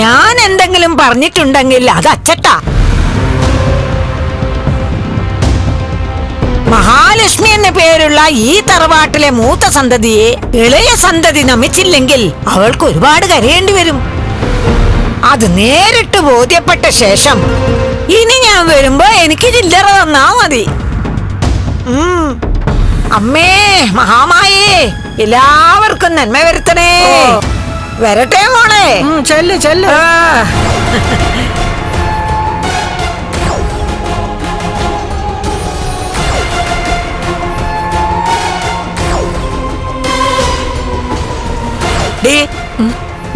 ഞാൻ എന്തെങ്കിലും പറഞ്ഞിട്ടുണ്ടെങ്കിൽ അത് അച്ചട്ടാ. മഹാലക്ഷ്മി എന്ന പേരുള്ള ഈ തറവാട്ടിലെ മൂത്ത സന്തതിയെ ഇളയ സന്തതി നമിച്ചില്ലെങ്കിൽ അവൾക്ക് ഒരുപാട് കരയേണ്ടി വരും. അത് നേരിട്ട് ബോധ്യപ്പെട്ട ശേഷം ഇനി ഞാൻ വരുമ്പോ എനിക്ക് ചില്ലറ തന്നാ മതി. അമ്മേ മഹാമായേ എല്ലാവർക്കും നന്മ വരുത്തണേ. വരട്ടെ മോളെ. ചെല്ല് ചെല്ല്.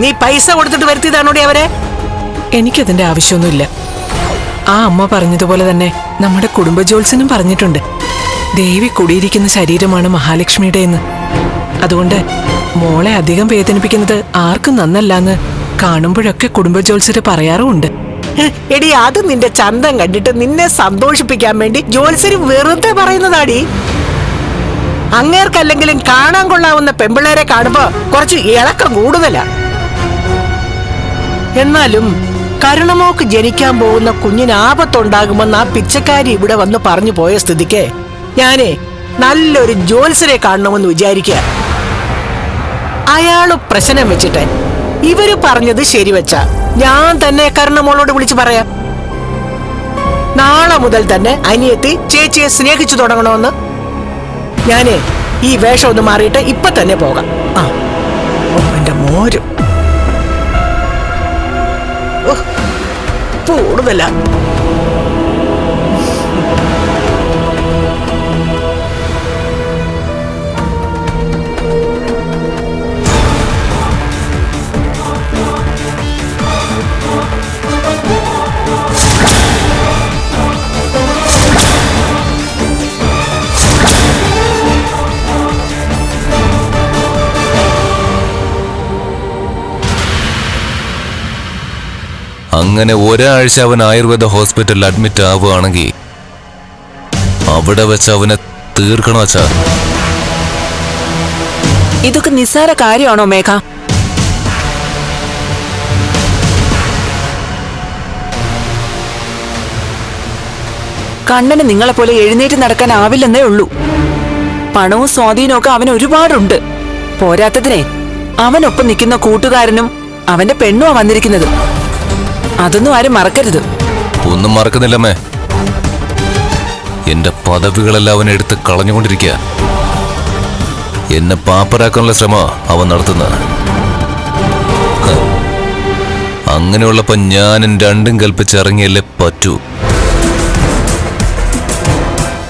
നീ പൈസ കൊടുത്തിട്ട് വരുത്തിയതാണോടി അവരെ? എനിക്കതിന്റെ ആവശ്യമൊന്നുമില്ല. ആ അമ്മ പറഞ്ഞതുപോലെ തന്നെ നമ്മുടെ കുടുംബ ജോത്സ്യനും പറഞ്ഞിട്ടുണ്ട്. ദേവി കുടിയിരിക്കുന്ന ശരീരമാണ് മഹാലക്ഷ്മിയുടെ എന്ന് അതുകൊണ്ട് മോളെ അധികം വേദനിപ്പിക്കുന്നത് ആർക്കും നന്നല്ലാന്ന് കാണുമ്പോഴൊക്കെ കുടുംബ ജോത്സ്യര് പറയാറുമുണ്ട് എടി അത് നിന്റെ ചന്തം കണ്ടിട്ട് നിന്നെ സന്തോഷിപ്പിക്കാൻ വേണ്ടി ജോത്സര് വെറുതെ പറയുന്നതാടി. അങ്ങേർക്കല്ലെങ്കിലും കാണാൻ കൊള്ളാവുന്ന പെമ്പിള്ളേരെ കാണുമ്പോ കുറച്ച് ഇളക്കം കൂടുതലാ. എന്നാലും കരുണമോക്ക് ജനിക്കാൻ പോകുന്ന കുഞ്ഞിന് ആപത്തുണ്ടാകുമെന്ന് ആ പിച്ചക്കാരി ഇവിടെ വന്ന് പറഞ്ഞു പോയ സ്ഥിതിക്ക് ഞാനേ നല്ലൊരു ജോത്സരെ കാണണമെന്ന് വിചാരിക്കുക അയാൾ പ്രശ്നം വെച്ചിട്ട്. ഇവർ പറഞ്ഞത് ശരി വെച്ച. ഞാൻ തന്നെ കരുണമോളോട് വിളിച്ചു പറയാ. നാളെ മുതൽ തന്നെ അനിയത്തി ചേച്ചിയെ സ്നേഹിച്ചു തുടങ്ങണമെന്ന്. ഞാനേ ഈ വേഷം ഒന്ന് മാറിയിട്ട് ഇപ്പൊ തന്നെ പോകാം. കൂടുതലാ അങ്ങനെ ഒരാഴ്ച അവൻ ആയുർവേദ ഹോസ്പിറ്റലിൽ അഡ്മിറ്റ് ആവുകയാണെങ്കിൽ അവിടെ വെച്ച് അവനെ തീർക്കണോ അച്ഛാ? ഇതൊക്കെ നിസ്സാര കാര്യമാണോ മേഘ? കണ്ണന് നിങ്ങളെപ്പോലെ എഴുന്നേറ്റ് നടക്കാൻ നടക്കാനാവില്ലെന്നേ ഉള്ളൂ. പണവും സ്വാധീനവും ഒക്കെ അവന് ഒരുപാടുണ്ട്. പോരാത്തതിനെ അവനൊപ്പം നിൽക്കുന്ന കൂട്ടുകാരനും അവന്റെ പെണ്ണുമാണ് വന്നിരിക്കുന്നത്. അതൊന്നും ആരും മറക്കരുത്. ഒന്നും മറക്കുന്നില്ലമ്മേ. എന്റെ പദവികളെല്ലാം അവൻ എടുത്ത് കളഞ്ഞുകൊണ്ടിരിക്കുക. എന്നെ പാപ്പരാക്കാനുള്ള ശ്രമ അവൻ നടത്തുന്ന. അങ്ങനെയുള്ളപ്പോ ഞാനും രണ്ടും കൽപ്പിച്ചിറങ്ങിയല്ലേ പറ്റൂ.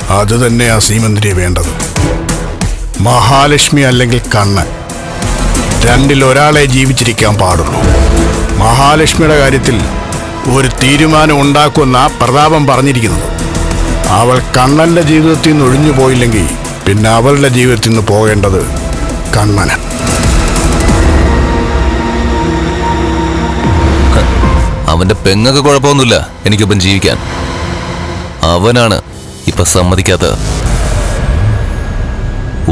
അത് തന്നെയാ സീമന്തിരി വേണ്ടത്. മഹാലക്ഷ്മി അല്ലെങ്കിൽ കണ്ണൻ. രണ്ടിൽ ഒരാളെ ജീവിച്ചിരിക്കാൻ പാടുള്ളൂ. മഹാലക്ഷ്മിയുടെ കാര്യത്തിൽ ഒരു തീരുമാനം ഉണ്ടാക്കുമെന്ന പ്രതാപം പറഞ്ഞിരിക്കുന്നത്. അവൾ കണ്ണന്റെ ജീവിതത്തിൽ നിന്ന് ഒഴിഞ്ഞു പോയില്ലെങ്കിൽ പിന്നെ അവളുടെ ജീവിതത്തിൽ നിന്ന് പോകേണ്ടത് കണ്ണന അവന്റെ പെങ്ങൊക്കെ കുഴപ്പമൊന്നുമില്ല. എനിക്കൊപ്പം ജീവിക്കാൻ. അവനാണ് ഇപ്പൊ സമ്മതിക്കാത്തത്.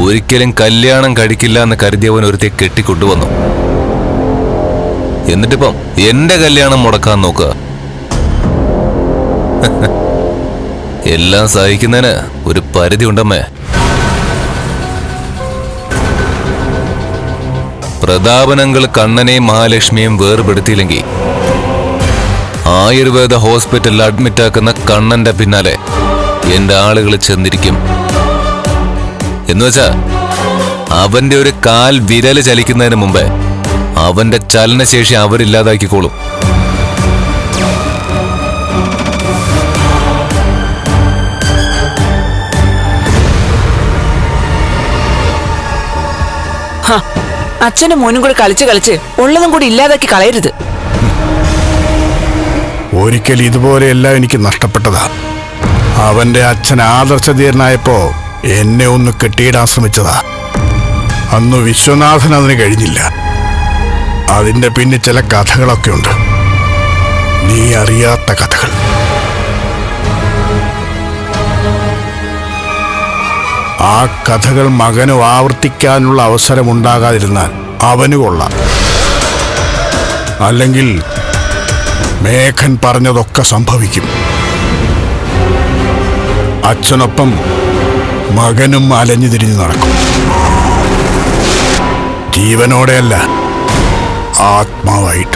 ഒരിക്കലും കല്യാണം കഴിക്കില്ല എന്ന് കരുതിയവൻ ഒരുത്തെ കെട്ടിക്കൊണ്ടുവന്നു. എന്നിട്ടിപ്പം എന്റെ കല്യാണം മുടക്കാൻ നോക്കുക എല്ലാം സഹിക്കുന്നതിന് ഒരു പരിധി ഉണ്ടമ്മേ. പ്രതാപനങ്ങൾ കണ്ണനെയും മഹാലക്ഷ്മിയും വേർപെടുത്തിയില്ലെങ്കിൽ ആയുർവേദ ഹോസ്പിറ്റലിൽ അഡ്മിറ്റാക്കുന്ന കണ്ണന്റെ പിന്നാലെ എന്റെ ആളുകൾ ചെന്നിരിക്കും. എന്നുവെച്ചാ അവന്റെ ഒരു കാൽ വിരൽ ചലിക്കുന്നതിന് മുമ്പേ അവന്റെ ചലനശേഷി അവരില്ലാതാക്കിക്കോളും. ഹ, അച്ഛനും മോനും കൂടി കളിച്ച് കളിച്ച് ഉള്ളതും കൂടി ഇല്ലാതാക്കി കളയരുത്. ഒരിക്കൽ ഇതുപോലെയെല്ലാം എനിക്ക് നഷ്ടപ്പെട്ടതാ. അവന്റെ അച്ഛൻ ആദർശധീരനായപ്പോ എന്നെ ഒന്ന് കെട്ടിയിടാൻ ശ്രമിച്ചതാ. അന്ന് വിശ്വനാഥൻ അതിന് കഴിഞ്ഞില്ല. അതിന്റെ പിന്നിൽ ചില കഥകളൊക്കെ ഉണ്ട്. നീ അറിയാത്ത കഥകൾ. ആ കഥകൾ മകന് ആവർത്തിക്കാനുള്ള അവസരമുണ്ടാകാതിരുന്നാൽ അവന് കൊള്ളാം. അല്ലെങ്കിൽ മേഘൻ പറഞ്ഞതൊക്കെ സംഭവിക്കും. അച്ഛനൊപ്പം മകനും അലഞ്ഞു തിരിഞ്ഞു നടക്കും. ജീവനോടെയല്ല ആത്മാവായിട്ട്